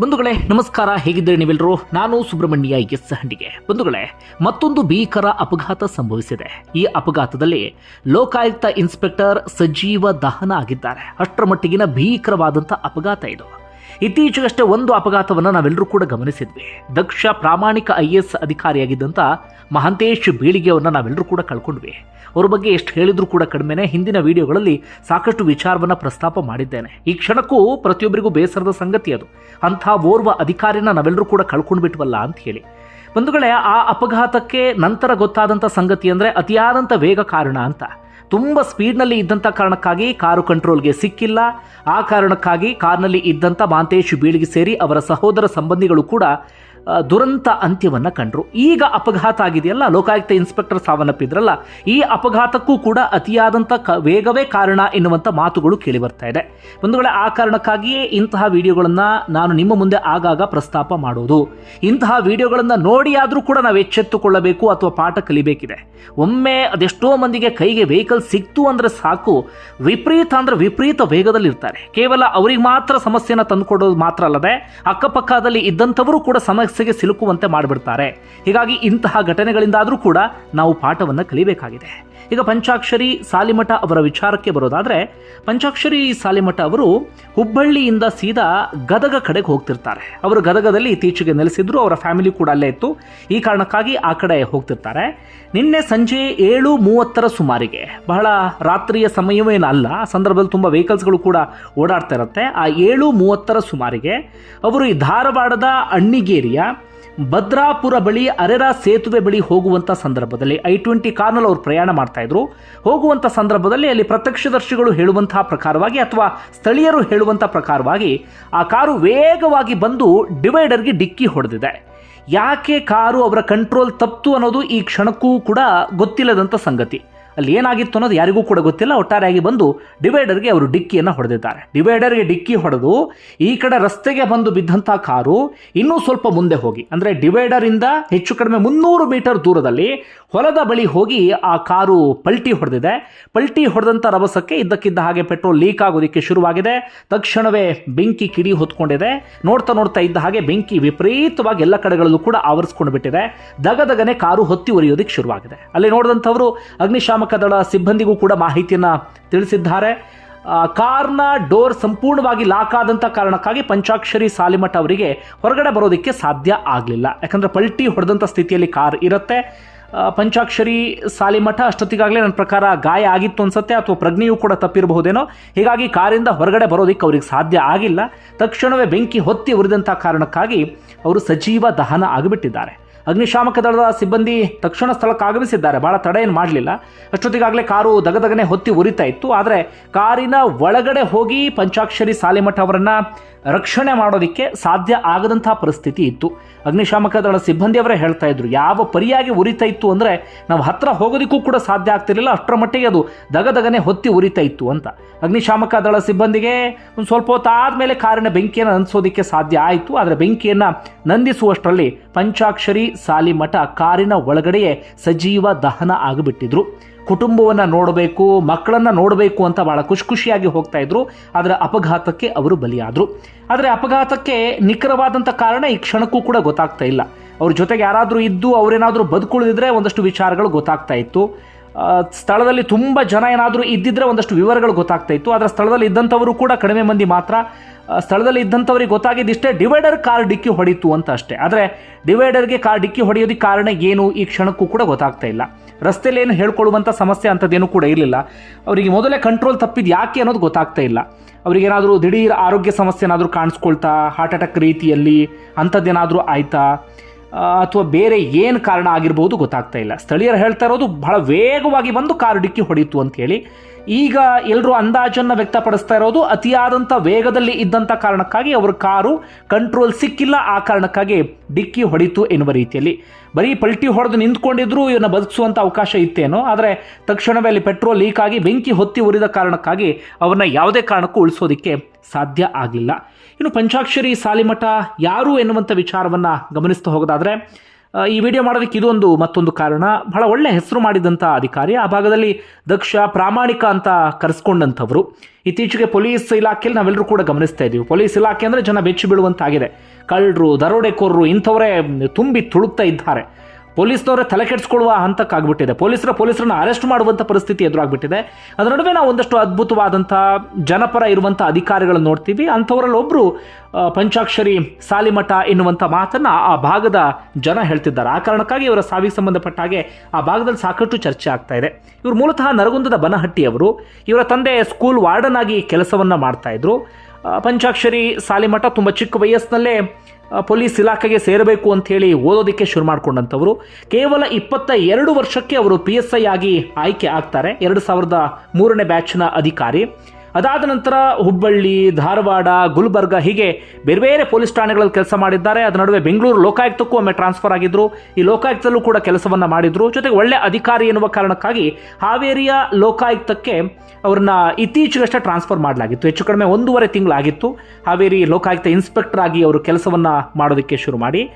ಬಂಧುಗಳೇ, ನಮಸ್ಕಾರ. ಹೇಗಿದ್ದೀರಿ ನೀವೆಲ್ಲರೂ? ನಾನು ಸುಬ್ರಹ್ಮಣ್ಯ ಎಸ್ ಹಂಡಿಗೆ. ಬಂಧುಗಳೇ, ಮತ್ತೊಂದು ಭೀಕರ ಅಪಘಾತ ಸಂಭವಿಸಿದೆ. ಈ ಅಪಘಾತದಲ್ಲಿ ಲೋಕಾಯುಕ್ತ ಇನ್ಸ್ಪೆಕ್ಟರ್ ಸಜೀವ ದಹನ ಆಗಿದ್ದಾರೆ. ಅಷ್ಟರ ಮಟ್ಟಿಗಿನ ಭೀಕರವಾದಂಥ ಅಪಘಾತ ಇದು. ಇತ್ತೀಚೆಗಷ್ಟೇ ಒಂದು ಅಪಘಾತವನ್ನು ನಾವೆಲ್ಲರೂ ಕೂಡ ಗಮನಿಸಿದ್ವಿ. ದಕ್ಷ ಪ್ರಾಮಾಣಿಕ ಐ ಎಸ್ ಅಧಿಕಾರಿಯಾಗಿದ್ದಂಥ ಮಹಂತೇಶ್ ಬೀಳಿಗೆಯವನ್ನು ನಾವೆಲ್ಲರೂ ಕೂಡ ಕಳ್ಕೊಂಡ್ವಿ. ಅವ್ರ ಬಗ್ಗೆ ಎಷ್ಟು ಹೇಳಿದ್ರೂ ಕೂಡ ಕಡಿಮೆನೆ ಹಿಂದಿನ ವಿಡಿಯೋಗಳಲ್ಲಿ ಸಾಕಷ್ಟು ವಿಚಾರವನ್ನ ಪ್ರಸ್ತಾಪ ಮಾಡಿದ್ದೇನೆ. ಈ ಕ್ಷಣಕ್ಕೂ ಪ್ರತಿಯೊಬ್ಬರಿಗೂ ಬೇಸರದ ಸಂಗತಿ ಅದು. ಅಂಥ ಓರ್ವ ಅಧಿಕಾರಿನ ನಾವೆಲ್ಲರೂ ಕೂಡ ಕಳ್ಕೊಂಡ್ಬಿಟ್ವಲ್ಲ ಅಂತ ಹೇಳಿ. ಬಂಧುಗಳೇ, ಆ ಅಪಘಾತಕ್ಕೆ ನಂತರ ಗೊತ್ತಾದಂಥ ಸಂಗತಿ ಅಂದರೆ ಅತಿಯಾದಂಥ ವೇಗ ಕಾರಣ ಅಂತ. ತುಂಬ ಸ್ಪೀಡ್ನಲ್ಲಿ ಇದ್ದಂಥ ಕಾರಣಕ್ಕಾಗಿ ಕಾರು ಕಂಟ್ರೋಲ್ಗೆ ಸಿಕ್ಕಿಲ್ಲ. ಆ ಕಾರಣಕ್ಕಾಗಿ ಕಾರ್ನಲ್ಲಿ ಇದ್ದಂಥ ಮಾಂತೇಶ್ ಬೀಳಿಗೆ ಸೇರಿ ಅವರ ಸಹೋದರ ಸಂಬಂಧಿಗಳು ಕೂಡ ದುರಂತ ಅಂತ್ಯವನ್ನು ಕಂಡರು. ಈಗ ಅಪಘಾತ ಆಗಿದೆಯಲ್ಲ, ಲೋಕಾಯುಕ್ತ ಇನ್ಸ್ಪೆಕ್ಟರ್ ಸಾವನ್ನಪ್ಪಿದ್ರಲ್ಲ ಈ ಅಪಘಾತಕ್ಕೂ ಕೂಡ ಅತಿಯಾದಂಥ ಕ, ವೇಗವೇ ಕಾರಣ ಎನ್ನುವಂಥ ಮಾತುಗಳು ಕೇಳಿ ಬರ್ತಾ ಇದೆ. ಒಂದು ವೇಳೆ ಆ ಕಾರಣಕ್ಕಾಗಿಯೇ ಇಂತಹ ವಿಡಿಯೋಗಳನ್ನು ನಾನು ನಿಮ್ಮ ಮುಂದೆ ಆಗಾಗ ಪ್ರಸ್ತಾಪ ಮಾಡೋದು. ಇಂತಹ ವಿಡಿಯೋಗಳನ್ನು ನೋಡಿ ಆದರೂ ಕೂಡ ನಾವು ಎಚ್ಚೆತ್ತುಕೊಳ್ಳಬೇಕು ಅಥವಾ ಪಾಠ ಕಲಿಬೇಕಿದೆ. ಒಮ್ಮೆ ಅದೆಷ್ಟೋ ಮಂದಿಗೆ ಕೈಗೆ ವೆಹಿಕಲ್ ಸಿಕ್ತು ಅಂದರೆ ಸಾಕು, ವಿಪರೀತ ಅಂದರೆ ವಿಪರೀತ ವೇಗದಲ್ಲಿ ಇರ್ತಾರೆ. ಕೇವಲ ಅವರಿಗೆ ಮಾತ್ರ ಸಮಸ್ಯೆನ ತಂದುಕೊಡೋದು ಮಾತ್ರ ಅಲ್ಲದೆ, ಅಕ್ಕಪಕ್ಕದಲ್ಲಿ ಇದ್ದಂಥವರು ಕೂಡ ಸಮಸ್ಯೆಗೆ ಸಿಲುಕುವಂತೆ ಮಾಡಿಬಿಡ್ತಾರೆ. ಹೀಗಾಗಿ ಇಂತಹ ಘಟನೆಗಳಿಂದಾದರೂ ಕೂಡ ನಾವು ಪಾಠವನ್ನು ಕಲಿಬೇಕಾಗಿದೆ. ಈಗ ಪಂಚಾಕ್ಷರಿ ಸಾಲಿಮಠ ಅವರ ವಿಚಾರಕ್ಕೆ ಬರೋದಾದರೆ, ಪಂಚಾಕ್ಷರಿ ಸಾಲಿಮಠ ಅವರು ಹುಬ್ಬಳ್ಳಿಯಿಂದ ಸೀದಾ ಗದಗ ಕಡೆಗೆ ಹೋಗ್ತಿರ್ತಾರೆ. ಅವರು ಗದಗದಲ್ಲಿ ಇತ್ತೀಚೆಗೆ ನೆಲೆಸಿದ್ರು, ಅವರ ಫ್ಯಾಮಿಲಿ ಕೂಡ ಅಲ್ಲೇ ಇತ್ತು. ಈ ಕಾರಣಕ್ಕಾಗಿ ಆ ಕಡೆ ಹೋಗ್ತಿರ್ತಾರೆ. ನಿನ್ನೆ ಸಂಜೆ ಏಳು ಮೂವತ್ತರ ಸುಮಾರಿಗೆ. ಬಹಳ ರಾತ್ರಿಯ ಸಮಯವೇನು ಅಲ್ಲ ಆ ಸಂದರ್ಭದಲ್ಲಿ ತುಂಬ ವೆಹಿಕಲ್ಸ್ಗಳು ಕೂಡ ಓಡಾಡ್ತಾ ಇರುತ್ತೆ. ಆ ಏಳು ಮೂವತ್ತರ ಸುಮಾರಿಗೆ ಅವರು ಈ ಧಾರವಾಡದ ಅಣ್ಣಿಗೇರಿಯ ಭದ್ರಾಪುರ ಬಳಿ ಅರೆರಾ ಸೇತುವೆ ಬಳಿ ಹೋಗುವಂಥ ಸಂದರ್ಭದಲ್ಲಿ ಐ ಟ್ವೆಂಟಿ ಕಾರ್ನಲ್ಲಿ ಅವರು ಪ್ರಯಾಣ ಮಾಡ್ತಾ ಇದ್ರು. ಹೋಗುವಂಥ ಸಂದರ್ಭದಲ್ಲಿ ಅಲ್ಲಿ ಪ್ರತ್ಯಕ್ಷದರ್ಶಿಗಳು ಹೇಳುವಂತಹ ಪ್ರಕಾರವಾಗಿ ಅಥವಾ ಸ್ಥಳೀಯರು ಹೇಳುವಂಥ ಪ್ರಕಾರವಾಗಿ ಆ ಕಾರು ವೇಗವಾಗಿ ಬಂದು ಡಿವೈಡರ್ಗೆ ಡಿಕ್ಕಿ ಹೊಡೆದಿದೆ. ಯಾಕೆ ಕಾರು ಅವರ ಕಂಟ್ರೋಲ್ ತಪ್ತು ಅನ್ನೋದು ಈ ಕ್ಷಣಕ್ಕೂ ಕೂಡ ಗೊತ್ತಿಲ್ಲದಂಥ ಸಂಗತಿ. ಅಲ್ಲಿ ಏನಾಗಿತ್ತು ಅನ್ನೋದು ಯಾರಿಗೂ ಕೂಡ ಗೊತ್ತಿಲ್ಲ. ಒಟ್ಟಾರೆಯಾಗಿ ಬಂದು ಡಿವೈಡರ್ಗೆ ಅವರು ಡಿಕ್ಕಿಯನ್ನು ಹೊಡೆದಿದ್ದಾರೆ. ಡಿವೈಡರ್ಗೆ ಡಿಕ್ಕಿ ಹೊಡೆದು ಈ ಕಡೆ ರಸ್ತೆಗೆ ಬಂದು ಬಿದ್ದಂಥ ಕಾರು ಇನ್ನೂ ಸ್ವಲ್ಪ ಮುಂದೆ ಹೋಗಿ. ಅಂದರೆ ಡಿವೈಡರಿಂದ ಹೆಚ್ಚು ಕಡಿಮೆ ಮುನ್ನೂರು ಮೀಟರ್ ದೂರದಲ್ಲಿ ಹೊಲದ ಬಳಿ ಹೋಗಿ ಆ ಕಾರು ಪಲ್ಟಿ ಹೊಡೆದಿದೆ. ಪಲ್ಟಿ ಹೊಡೆದಂಥ ರಭಸಕ್ಕೆ ಇದ್ದಕ್ಕಿದ್ದ ಹಾಗೆ ಪೆಟ್ರೋಲ್ ಲೀಕ್ ಆಗೋದಕ್ಕೆ ಶುರುವಾಗಿದೆ. ತಕ್ಷಣವೇ ಬೆಂಕಿ ಕಿಡಿ ಹೊತ್ಕೊಂಡಿದೆ. ನೋಡ್ತಾ ನೋಡ್ತಾ ಇದ್ದ ಹಾಗೆ ಬೆಂಕಿ ವಿಪರೀತವಾಗಿ ಎಲ್ಲ ಕಡೆಗಳಲ್ಲೂ ಕೂಡ ಆವರಿಸ್ಕೊಂಡು ಬಿಟ್ಟಿದೆ ದಗದಗನೆ ಕಾರು ಹೊತ್ತಿ ಉರಿಯೋದಕ್ಕೆ ಶುರುವಾಗಿದೆ. ಅಲ್ಲಿ ನೋಡಿದಂಥವರು ಅಗ್ನಿಶಾಮಕ ದಳ ಸಿಬ್ಬಂದಿಗೂ ಕೂಡ ಮಾಹಿತಿಯನ್ನು ತಿಳಿಸಿದ್ದಾರೆ. ಕಾರ್ನ ಡೋರ್ ಸಂಪೂರ್ಣವಾಗಿ ಲಾಕ್ ಆದಂಥ ಕಾರಣಕ್ಕಾಗಿ ಪಂಚಾಕ್ಷರಿ ಸಾಲಿಮಠ ಅವರಿಗೆ ಹೊರಗಡೆ ಬರೋದಕ್ಕೆ ಸಾಧ್ಯ ಆಗಲಿಲ್ಲ. ಯಾಕಂದರೆ ಪಲ್ಟಿ ಹೊಡೆದಂಥ ಸ್ಥಿತಿಯಲ್ಲಿ ಕಾರ್ ಇರುತ್ತೆ. ಪಂಚಾಕ್ಷರಿ ಸಾಲಿಮಠ ಅಷ್ಟೊತ್ತಿಗಾಗಲೇ ನನ್ನ ಪ್ರಕಾರ ಗಾಯ ಆಗಿತ್ತು ಅನ್ಸುತ್ತೆ, ಅಥವಾ ಪ್ರಜ್ಞೆಯೂ ಕೂಡ ತಪ್ಪಿರಬಹುದೇನೋ. ಹೀಗಾಗಿ ಕಾರಿಂದ ಹೊರಗಡೆ ಬರೋದಕ್ಕೆ ಅವ್ರಿಗೆ ಸಾಧ್ಯ ಆಗಿಲ್ಲ. ತಕ್ಷಣವೇ ಬೆಂಕಿ ಹೊತ್ತಿ ಉರಿದಂಥ ಕಾರಣಕ್ಕಾಗಿ ಅವರು ಸಜೀವ ದಹನ ಆಗಿಬಿಟ್ಟಿದ್ದಾರೆ. ಅಗ್ನಿಶಾಮಕ ದಳದ ಸಿಬ್ಬಂದಿ ತಕ್ಷಣ ಸ್ಥಳಕ್ಕೆ ಆಗಮಿಸಿದ್ದಾರೆ. ಬಹಳ ತಡ ಏನು ಮಾಡಲಿಲ್ಲ. ಅಷ್ಟೊತ್ತಿಗಾಗಲೇ ಕಾರು ದಗದಗನೆ ಹೊತ್ತಿ ಉರಿತಾ ಇತ್ತು. ಆದರೆ ಕಾರಿನ ಒಳಗಡೆ ಹೋಗಿ ಪಂಚಾಕ್ಷರಿ ಸಾಲಿಮಠ ಅವರನ್ನ ರಕ್ಷಣೆ ಮಾಡೋದಕ್ಕೆ ಸಾಧ್ಯ ಆಗದಂತಹ ಪರಿಸ್ಥಿತಿ ಇತ್ತು. ಅಗ್ನಿಶಾಮಕ ದಳ ಸಿಬ್ಬಂದಿಯವರೇ ಹೇಳ್ತಾ ಇದ್ರು, ಯಾವ ಪರಿಯಾಗಿ ಉರಿತಾ ಇತ್ತು ಅಂದರೆ ನಾವು ಹತ್ರ ಹೋಗೋದಕ್ಕೂ ಕೂಡ ಸಾಧ್ಯ ಆಗ್ತಿರಲಿಲ್ಲ, ಅಷ್ಟರ ಮಟ್ಟಿಗೆ ಅದು ದಗದಗನೆ ಹೊತ್ತಿ ಉರಿತಾ ಇತ್ತು ಅಂತ. ಅಗ್ನಿಶಾಮಕ ದಳ ಸಿಬ್ಬಂದಿಗೆ ಒಂದು ಸ್ವಲ್ಪ ಹೊತ್ತಾದ ಮೇಲೆ ಕಾರಿನ ಬೆಂಕಿಯನ್ನು ನಂದಿಸೋದಕ್ಕೆ ಸಾಧ್ಯ ಆಯಿತು, ಆದರೆ ಬೆಂಕಿಯನ್ನು ನಂದಿಸುವಷ್ಟರಲ್ಲಿ ಪಂಚಾಕ್ಷರಿ, ಸಾಲಿಮಠ ಕಾರಿನ ಒಳಗಡೆಯೇ ಸಜೀವ ದಹನ ಆಗಿಬಿಟ್ಟಿದ್ರು. ಕುಟುಂಬವನ್ನು ನೋಡಬೇಕು, ಮಕ್ಕಳನ್ನು ನೋಡಬೇಕು ಅಂತ ಭಾಳ ಖುಷಿ ಖುಷಿಯಾಗಿ ಹೋಗ್ತಾ ಇದ್ರು. ಆದರೆ ಅಪಘಾತಕ್ಕೆ ಅವರು ಬಲಿಯಾದರು. ಆದರೆ ಅಪಘಾತಕ್ಕೆ ನಿಖರವಾದಂಥ ಕಾರಣ ಈ ಕ್ಷಣಕ್ಕೂ ಕೂಡ ಗೊತ್ತಾಗ್ತಾ ಇಲ್ಲ. ಅವ್ರ ಜೊತೆಗೆ ಯಾರಾದರೂ ಇದ್ದು ಅವರೇನಾದರೂ ಬದುಕುಳಿದ್ರೆ ಒಂದಷ್ಟು ವಿಚಾರಗಳು ಗೊತ್ತಾಗ್ತಾ ಇತ್ತು. ಸ್ಥಳದಲ್ಲಿ ತುಂಬ ಜನ ಏನಾದರೂ ಇದ್ದಿದ್ರೆ ಒಂದಷ್ಟು ವಿವರಗಳು ಗೊತ್ತಾಗ್ತಾ ಇತ್ತು. ಆದರೆ ಸ್ಥಳದಲ್ಲಿ ಇದ್ದಂಥವರು ಕೂಡ ಕಡಿಮೆ ಮಂದಿ ಮಾತ್ರ ಸ್ಥಳದಲ್ಲಿ ಇದ್ದಂಥವ್ರಿಗೆ ಗೊತ್ತಾಗಿದ್ದಿಷ್ಟೇ ಡಿವೈಡರ್ ಕಾರ್ ಡಿಕ್ಕಿ ಹೊಡಿತು ಅಂತ ಅಷ್ಟೇ. ಆದರೆ ಡಿವೈಡರ್ಗೆ ಕಾರ್ ಡಿಕ್ಕಿ ಹೊಡೆಯೋದಕ್ಕೆ ಕಾರಣ ಏನು ಈ ಕ್ಷಣಕ್ಕೂ ಕೂಡ ಗೊತ್ತಾಗ್ತಾ ಇಲ್ಲ. ರಸ್ತೆಯಲ್ಲಿ ಏನು ಹೇಳ್ಕೊಳ್ಳುವಂಥ ಸಮಸ್ಯೆ ಅಂಥದ್ದೇನು ಕೂಡ ಇರಲಿಲ್ಲ. ಅವರಿಗೆ ಮೊದಲೇ ಕಂಟ್ರೋಲ್ ತಪ್ಪಿದ್ದು ಯಾಕೆ ಅನ್ನೋದು ಗೊತ್ತಾಗ್ತಾ ಇಲ್ಲ. ಅವರಿಗೇನಾದರೂ ದಿಢೀರ್ ಆರೋಗ್ಯ ಸಮಸ್ಯೆ ಏನಾದರೂ ಕಾಣಿಸ್ಕೊಳ್ತಾ ಹಾರ್ಟ್ ಅಟ್ಯಾಕ್ ರೀತಿಯಲ್ಲಿ ಅಂಥದ್ದೇನಾದರೂ ಆಯ್ತಾ? ಅಥವಾ ಬೇರೆ ಏನು ಕಾರಣ ಆಗಿರ್ಬೋದು ಗೊತ್ತಾಗ್ತಾ ಇಲ್ಲ. ಸ್ಥಳೀಯರು ಹೇಳ್ತಾ ಇರೋದು ಬಹಳ ವೇಗವಾಗಿ ಬಂದು ಕಾರು ಡಿಕ್ಕಿ ಹೊಡೀತು ಹೇಳಿ ಈಗ ಎಲ್ಲರೂ ಅಂದಾಜನ್ನು ವ್ಯಕ್ತಪಡಿಸ್ತಾ ಇರೋದು ಅತಿಯಾದಂಥ ವೇಗದಲ್ಲಿ ಇದ್ದಂಥ ಕಾರಣಕ್ಕಾಗಿ ಅವರ ಕಾರು ಕಂಟ್ರೋಲ್ ಸಿಕ್ಕಿಲ್ಲ. ಆ ಕಾರಣಕ್ಕಾಗಿ ಡಿಕ್ಕಿ ಹೊಡಿತು ಎನ್ನುವ ರೀತಿಯಲ್ಲಿ. ಬರೀ ಪಲ್ಟಿ ಹೊಡೆದು ನಿಂತ್ಕೊಂಡಿದ್ರು ಇವನ್ನ ಬದುಕಿಸುವಂಥ ಅವಕಾಶ ಇತ್ತೇನೋ, ಆದರೆ ತಕ್ಷಣವೇ ಅಲ್ಲಿ ಪೆಟ್ರೋಲ್ ಲೀಕ್ ಆಗಿ ಬೆಂಕಿ ಹೊತ್ತಿ ಉರಿದ ಕಾರಣಕ್ಕಾಗಿ ಅವನ್ನ ಯಾವುದೇ ಕಾರಣಕ್ಕೂ ಉಳಿಸೋದಕ್ಕೆ ಸಾಧ್ಯ ಆಗಲಿಲ್ಲ. ಇನ್ನು ಪಂಚಾಕ್ಷರಿ ಸಾಲಿಮಠ ಯಾರು ಎನ್ನುವಂಥ ವಿಚಾರವನ್ನು ಗಮನಿಸ್ತಾ ಹೋಗೋದಾದರೆ ಈ ವಿಡಿಯೋ ಮಾಡೋದಕ್ಕೆ ಇದೊಂದು ಮತ್ತೊಂದು ಕಾರಣ. ಬಹಳ ಒಳ್ಳೆ ಹೆಸರು ಮಾಡಿದಂಥ ಅಧಿಕಾರಿ, ಆ ಭಾಗದಲ್ಲಿ ದಕ್ಷ, ಪ್ರಾಮಾಣಿಕ ಅಂತ ಕರೆಸ್ಕೊಂಡಂಥವ್ರು. ಇತ್ತೀಚೆಗೆ ಪೊಲೀಸ್ ಇಲಾಖೆಯಲ್ಲಿ ನಾವೆಲ್ಲರೂ ಕೂಡ ಗಮನಿಸ್ತಾ ಇದ್ದೀವಿ. ಪೊಲೀಸ್ ಇಲಾಖೆ ಅಂದರೆ ಜನ ಬೆಚ್ಚಿ ಬೀಳುವಂತಾಗಿದೆ. ಕಳ್ಳರು, ದರೋಡೆಕೋರರು ಇಂಥವರೇ ತುಂಬಿ ತುಳುಕ್ತಾ ಇದ್ದಾರೆ. ಪೊಲೀಸ್ನವರೇ ತಲೆ ಕೆಡಿಸ್ಕೊಳ್ಳುವ ಹಂತಕ್ಕಾಗ್ಬಿಟ್ಟಿದೆ. ಪೊಲೀಸರ ಪೊಲೀಸರನ್ನು ಅರೆಸ್ಟ್ ಮಾಡುವಂಥ ಪರಿಸ್ಥಿತಿ ಎದುರಾಗ್ಬಿಟ್ಟಿದೆ. ಅದರ ನಡುವೆ ನಾವು ಒಂದಷ್ಟು ಅದ್ಭುತವಾದಂಥ ಜನಪರ ಇರುವಂಥ ಅಧಿಕಾರಿಗಳನ್ನು ನೋಡ್ತೀವಿ. ಅಂಥವರಲ್ಲಿ ಒಬ್ಬರು ಪಂಚಾಕ್ಷರಿ ಸಾಲಿಮಠ ಎನ್ನುವಂಥ ಮಾತನ್ನು ಆ ಭಾಗದ ಜನ ಹೇಳ್ತಿದ್ದಾರೆ. ಆ ಕಾರಣಕ್ಕಾಗಿ ಇವರ ಸಾವಿಗೆ ಸಂಬಂಧಪಟ್ಟ ಹಾಗೆ ಆ ಭಾಗದಲ್ಲಿ ಸಾಕಷ್ಟು ಚರ್ಚೆ ಆಗ್ತಾ ಇದೆ. ಇವರು ಮೂಲತಃ ನರಗುಂದದ ಬನಹಟ್ಟಿಯವರು. ಇವರ ತಂದೆ ಸ್ಕೂಲ್ ವಾರ್ಡನ್ ಆಗಿ ಕೆಲಸವನ್ನು ಮಾಡ್ತಾ ಇದ್ರು. ಪಂಚಾಕ್ಷರಿ ಸಾಲಿಮಠ ತುಂಬ ಚಿಕ್ಕ ವಯಸ್ಸಿನಲ್ಲೇ ಪೊಲೀಸ್ ಇಲಾಖೆಗೆ ಸೇರಬೇಕು ಅಂತ ಹೇಳಿ ಓದೋದಕ್ಕೆ ಶುರು ಮಾಡಿಕೊಂಡಂಥವ್ರು. ಕೇವಲ ಇಪ್ಪತ್ತ ಎರಡು ವರ್ಷಕ್ಕೆ ಅವರು ಪಿ ಎಸ್ ಐ ಆಗಿ ಆಯ್ಕೆ ಆಗ್ತಾರೆ. ಎರಡು ಸಾವಿರದ ಮೂರನೇ ಬ್ಯಾಚ್ನ ಅಧಿಕಾರಿ. ಅದಾದ ನಂತರ ಹುಬ್ಬಳ್ಳಿ, ಧಾರವಾಡ, ಗುಲ್ಬರ್ಗ ಹೀಗೆ ಬೇರೆ ಬೇರೆ ಪೊಲೀಸ್ ಠಾಣೆಗಳಲ್ಲಿ ಕೆಲಸ ಮಾಡಿದ್ದಾರೆ. ಅದರ ನಡುವೆ ಬೆಂಗಳೂರು ಲೋಕಾಯುಕ್ತಕ್ಕೂ ಒಮ್ಮೆ ಟ್ರಾನ್ಸ್ಫರ್ ಆಗಿದ್ರು. ಈ ಲೋಕಾಯುಕ್ತದಲ್ಲೂ ಕೂಡ ಕೆಲಸವನ್ನ ಮಾಡಿದ್ರು. ಜೊತೆಗೆ ಒಳ್ಳೆ ಅಧಿಕಾರಿ ಎನ್ನುವ ಕಾರಣಕ್ಕಾಗಿ ಹಾವೇರಿಯ ಲೋಕಾಯುಕ್ತಕ್ಕೆ ಅವ್ರನ್ನ ಇತ್ತೀಚೆಗಷ್ಟೇ ಟ್ರಾನ್ಸ್ಫರ್ ಮಾಡಲಾಗಿತ್ತು. ಹೆಚ್ಚು ಕಡಿಮೆ ಒಂದೂವರೆ ತಿಂಗಳಾಗಿತ್ತು. ಹಾವೇರಿ ಲೋಕಾಯುಕ್ತ ಇನ್ಸ್ಪೆಕ್ಟರ್ ಆಗಿ ಅವರು ಕೆಲಸವನ್ನ ಮಾಡೋದಕ್ಕೆ ಶುರು ಮಾಡಿ.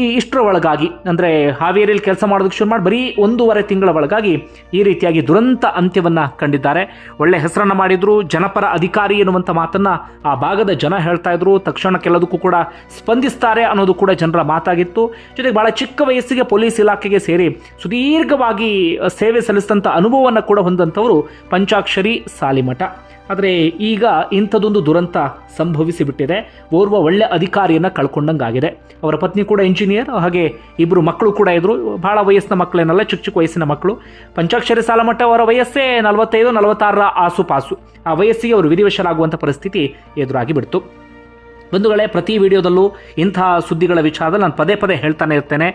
ಈ ಇಷ್ಟರ ಒಳಗಾಗಿ, ಅಂದರೆ ಹಾವೇರಿಯಲ್ಲಿ ಕೆಲಸ ಮಾಡೋದಕ್ಕೆ ಶುರು ಮಾಡಿ ಬರೀ ಒಂದೂವರೆ ತಿಂಗಳ ಒಳಗಾಗಿ ಈ ರೀತಿಯಾಗಿ ದುರಂತ ಅಂತ್ಯವನ್ನು ಕಂಡಿದ್ದಾರೆ. ಒಳ್ಳೆ ಹೆಸರನ್ನು ಮಾಡಿದರು, ಜನಪರ ಅಧಿಕಾರಿ ಎನ್ನುವಂಥ ಮಾತನ್ನು ಆ ಭಾಗದ ಜನ ಹೇಳ್ತಾ ಇದ್ರು. ತಕ್ಷಣ ಕೆಲದಕ್ಕೂ ಕೂಡ ಸ್ಪಂದಿಸ್ತಾರೆ ಅನ್ನೋದು ಕೂಡ ಜನರ ಮಾತಾಗಿತ್ತು. ಜೊತೆಗೆ ಭಾಳ ಚಿಕ್ಕ ವಯಸ್ಸಿಗೆ ಪೊಲೀಸ್ ಇಲಾಖೆಗೆ ಸೇರಿ ಸುದೀರ್ಘವಾಗಿ ಸೇವೆ ಸಲ್ಲಿಸಿದಂಥ ಅನುಭವವನ್ನು ಕೂಡ ಹೊಂದಂಥವರು ಪಂಚಾಕ್ಷರಿ ಸಾಲಿಮಠ. ಆದರೆ ಈಗ ಇಂಥದ್ದೊಂದು ದುರಂತ ಸಂಭವಿಸಿಬಿಟ್ಟಿದೆ. ಓರ್ವ ಒಳ್ಳೆ ಅಧಿಕಾರಿಯನ್ನು ಕಳ್ಕೊಂಡಂಗಾಗಿದೆ. ಅವರ ಪತ್ನಿ ಕೂಡ ಇಂಜಿನಿಯರ್ ಹಾಗೆ ಇಬ್ಬರು ಮಕ್ಕಳು ಕೂಡ ಇದ್ದರು ಬಹಳ ವಯಸ್ಸಿನ ಮಕ್ಕಳೇನಲ್ಲ, ಚಿಕ್ಕ ಚಿಕ್ಕ ವಯಸ್ಸಿನ ಮಕ್ಕಳು. ಪಂಚಾಕ್ಷರಿ ಸಾಲಮಠ ಅವರ ವಯಸ್ಸೇ ನಲವತ್ತೈದು, ನಲವತ್ತಾರರ ಆಸುಪಾಸು. ಆ ವಯಸ್ಸಿಗೆ ಅವರು ವಿಧಿವಶರಾಗುವಂಥ ಪರಿಸ್ಥಿತಿ ಎದುರಾಗಿ ಬಿಡ್ತು. ಬಂಧುಗಳೇ, ಪ್ರತಿ ವಿಡಿಯೋದಲ್ಲೂ ಇಂತಹ ಸುದ್ದಿಗಳ ವಿಚಾರದಲ್ಲಿ ನಾನು ಪದೇ ಪದೇ ಹೇಳ್ತಾನೆ ಇರ್ತೇನೆ.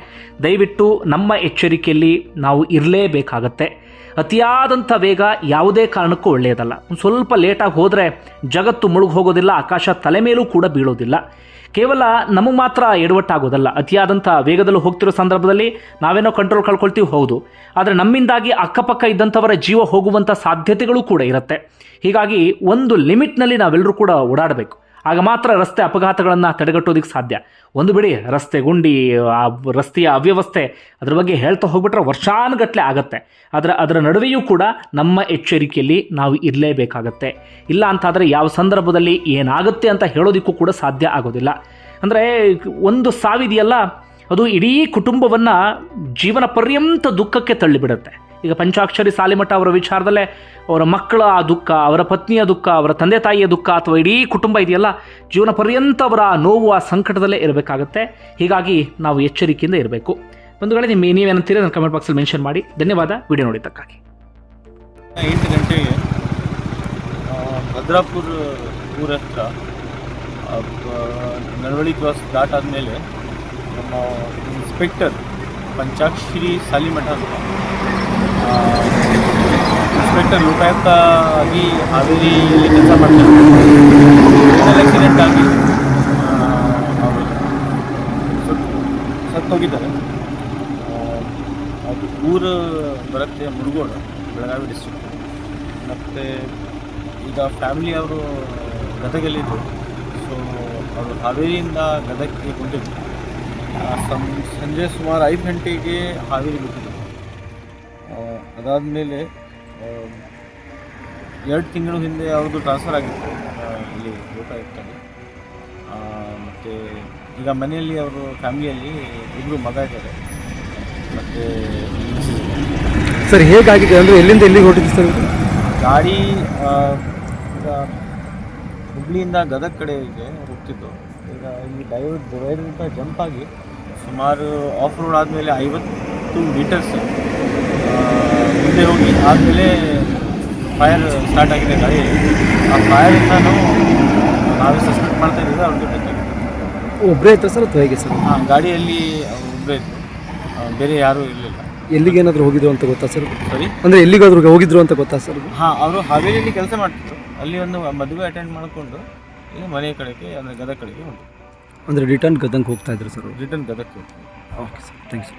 ದಯವಿಟ್ಟು ನಮ್ಮ ಎಚ್ಚರಿಕೆಯಲ್ಲಿ ನಾವು ಇರಲೇಬೇಕಾಗತ್ತೆ. ಅತಿಯಾದಂಥ ವೇಗ ಯಾವುದೇ ಕಾರಣಕ್ಕೂ ಒಳ್ಳೆಯದಲ್ಲ. ಸ್ವಲ್ಪ ಲೇಟಾಗಿ ಹೋದರೆ ಜಗತ್ತು ಮುಳುಗಿ ಹೋಗೋದಿಲ್ಲ, ಆಕಾಶ ತಲೆ ಮೇಲೂ ಕೂಡ ಬೀಳೋದಿಲ್ಲ. ಕೇವಲ ನಮಗೆ ಮಾತ್ರ ಎಡವಟ್ಟಾಗೋದಲ್ಲ. ಅತಿಯಾದಂಥ ವೇಗದಲ್ಲಿ ಹೋಗ್ತಿರೋ ಸಂದರ್ಭದಲ್ಲಿ ನಾವೇನೋ ಕಂಟ್ರೋಲ್ ಕಳ್ಕೊಳ್ತೀವಿ, ಹೌದು. ಆದರೆ ನಮ್ಮಿಂದಾಗಿ ಅಕ್ಕಪಕ್ಕ ಇದ್ದಂಥವರ ಜೀವ ಹೋಗುವಂಥ ಸಾಧ್ಯತೆಗಳು ಕೂಡ ಇರುತ್ತೆ. ಹೀಗಾಗಿ ಒಂದು ಲಿಮಿಟ್ನಲ್ಲಿ ನಾವೆಲ್ಲರೂ ಕೂಡ ಓಡಾಡಬೇಕು. ಆಗ ಮಾತ್ರ ರಸ್ತೆ ಅಪಘಾತಗಳನ್ನು ತಡೆಗಟ್ಟೋದಕ್ಕೆ ಸಾಧ್ಯ. ಒಂದು ಬಿಡಿ ರಸ್ತೆ ಗುಂಡಿ, ಆ ರಸ್ತೆಯ ಅವ್ಯವಸ್ಥೆ ಅದ್ರ ಬಗ್ಗೆ ಹೇಳ್ತಾ ಹೋಗ್ಬಿಟ್ರೆ ವರ್ಷಾನುಗಟ್ಟಲೆ ಆಗುತ್ತೆ. ಅದರ ಅದರ ನಡುವೆಯೂ ಕೂಡ ನಮ್ಮ ಎಚ್ಚರಿಕೆಯಲ್ಲಿ ನಾವು ಇರಲೇಬೇಕಾಗತ್ತೆ. ಇಲ್ಲ ಅಂತಾದರೆ ಯಾವ ಸಂದರ್ಭದಲ್ಲಿ ಏನಾಗುತ್ತೆ ಅಂತ ಹೇಳೋದಕ್ಕೂ ಕೂಡ ಸಾಧ್ಯ ಆಗೋದಿಲ್ಲ. ಅಂದರೆ ಒಂದು ಸಾವಿದೆಯಲ್ಲ, ಅದು ಇಡೀ ಕುಟುಂಬವನ್ನು ಜೀವನ ಪರ್ಯಂತ ದುಃಖಕ್ಕೆ ತಳ್ಳಿಬಿಡುತ್ತೆ. ಈಗ ಪಂಚಾಕ್ಷರಿ ಸಾಲಿಮಠ ಅವರ ವಿಚಾರದಲ್ಲೇ ಅವರ ಮಕ್ಕಳ ಆ ದುಃಖ ಅವರ ಪತ್ನಿಯ ದುಃಖ ಅವರ ತಂದೆ ತಾಯಿಯ ದುಃಖ ಅಥವಾ ಇಡೀ ಕುಟುಂಬ ಇದೆಯಲ್ಲ ಜೀವನ ಪರ್ಯಂತ ಅವರ ನೋವು ಆ ಸಂಕಟದಲ್ಲೇ ಇರಬೇಕಾಗತ್ತೆ. ಹೀಗಾಗಿ ನಾವು ಎಚ್ಚರಿಕೆಯಿಂದ ಇರಬೇಕು. ಒಂದು ವೇಳೆ ನಿಮ್ಮ ನೀವೇನಂತೀರಿ ನನ್ನ ಕಮೆಂಟ್ ಬಾಕ್ಸಲ್ಲಿ ಮೆನ್ಷನ್ ಮಾಡಿ. ಧನ್ಯವಾದ. ವಿಡಿಯೋ ನೋಡಿದ್ದಕ್ಕಾಗಿ. ಎಂಟು ಗಂಟೆಗೆ ಭದ್ರಾಪುರ ಊರ ಹತ್ರ ಆ, ನಡವಳಿ ಕ್ರಾಸ್ ದಾಟ್ ಮೇಲೆ ನಮ್ಮ ಇನ್ಸ್ಪೆಕ್ಟರ್ ಪಂಚಾಕ್ಷರಿ ಸಾಲಿಮಠ ಇನ್ಸ್ಪೆಕ್ಟರ್ ಲೋಕಾಯುಕ್ತ ಆಗಿ ಹಾವೇರಿಯಲ್ಲಿ ಕೆಲಸ ಮಾಡ್ತಾರೆ ಆಕ್ಸಿಡೆಂಟ್ ಆಗಿ ಸತ್ತೋಗಿದ್ದಾರೆ. ಅದು ಊರು ಬರುತ್ತೆ ಮುರುಗೋಡು ಬೆಳಗಾವಿ ಡಿಸ್ಟ್ರಿಕ್ಟ್ ಮತ್ತು ಈಗ ಫ್ಯಾಮಿಲಿ ಅವರು ಗದಗಲ್ಲಿದ್ದರು ಸೊ ಅವರು ಹಾವೇರಿಯಿಂದ ಆ, ಸಂ ಸಂಜೆ ಸುಮಾರು ಐದು ಗಂಟೆಗೆ ಹಾವೇರಿ ಬಿಟ್ಟಿದ್ರು. ಅದಾದಮೇಲೆ ಎರಡು ತಿಂಗಳು ಹಿಂದೆ ಅವ್ರದ್ದು ಟ್ರಾನ್ಸ್ಫರ್ ಆಗಿತ್ತು ಇಲ್ಲಿ ಲೋಕಾಯುಕ್ತಲ್ಲಿ ಮತ್ತು ಈಗ ಮನೆಯಲ್ಲಿ ಅವರು ಫ್ಯಾಮಿಲಿಯಲ್ಲಿ ಇಬ್ಬರು ಮಗ ಇದ್ದಾರೆ. ಮತ್ತು ಸರ್ ಹೇಗಾಗಿದೆ ಅಂದರೆ ಎಲ್ಲಿಂದ ಎಲ್ಲಿಗೆ ಹೊರಟಿದೆ ಸರ್ ಗಾಡಿ ಈಗ ಹುಬ್ಳಿಯಿಂದ ಗದಗ ಕಡೆಗೆ ಹೋಗ್ತಿದ್ದು ಈಗ ಇಲ್ಲಿ ಡೈವರ್ ವೈರಿಂದ ಜಂಪ್ ಆಗಿ ಸುಮಾರು ಆಫ್ ರೋಡ್ ಆದಮೇಲೆ ಐವತ್ತು ಮೀಟರ್ಸ್ ಮುಂದೆ ಹೋಗಿ ಆದಮೇಲೆ ಫೈರ್ ಸ್ಟಾರ್ಟ್ ಆಗಿದೆ ಗಾಡಿ. ಆ ಫೈರಿಂದನೂ ನಾವೇ ಸಸ್ಪೆಕ್ಟ್ ಮಾಡ್ತಾ ಇದ್ದೀವಿ ಅವ್ರ ಜೊತೆ ಒಬ್ಬರೇ ಇತ್ತು ಸರ್ ಅಥವಾ ಹೇಗೆ ಸರ್? ಹಾಂ ಗಾಡಿಯಲ್ಲಿ ಒಬ್ಬರೇ ಇದ್ರು. ಆ, ಬೇರೆ ಯಾರೂ ಇರಲಿಲ್ಲ. ಎಲ್ಲಿಗೆ ಏನಾದರೂ ಹೋಗಿದ್ರು ಅಂತ ಗೊತ್ತಾ ಸರ್? ಸರಿ ಅಂದರೆ ಎಲ್ಲಿಗಾದ್ರೂ ಹೋಗಿದ್ರು ಅಂತ ಗೊತ್ತಾ ಸರ್? ಹಾಂ ಅವರು ಹಾವೇರಿಯಲ್ಲಿ ಕೆಲಸ ಮಾಡ್ತಿದ್ರು. ಅಲ್ಲಿ ಒಂದು ಮದುವೆ ಅಟೆಂಡ್ ಮಾಡಿಕೊಂಡು ಇಲ್ಲಿ ಮನೆ ಕಡೆಗೆ ಅಂದರೆ ಗದಗ ಕಡೆಗೆ ಹೊಂಟು ಅಂದರೆ ರಿಟರ್ನ್ ಗದಂಗೆ ಹೋಗ್ತಾ ಇದ್ರು ಸರ್ ರಿಟರ್ನ್ ಹೋಗ್ತಾರೆ ಓಕೆ ಸರ್ ಥ್ಯಾಂಕ್ಸ್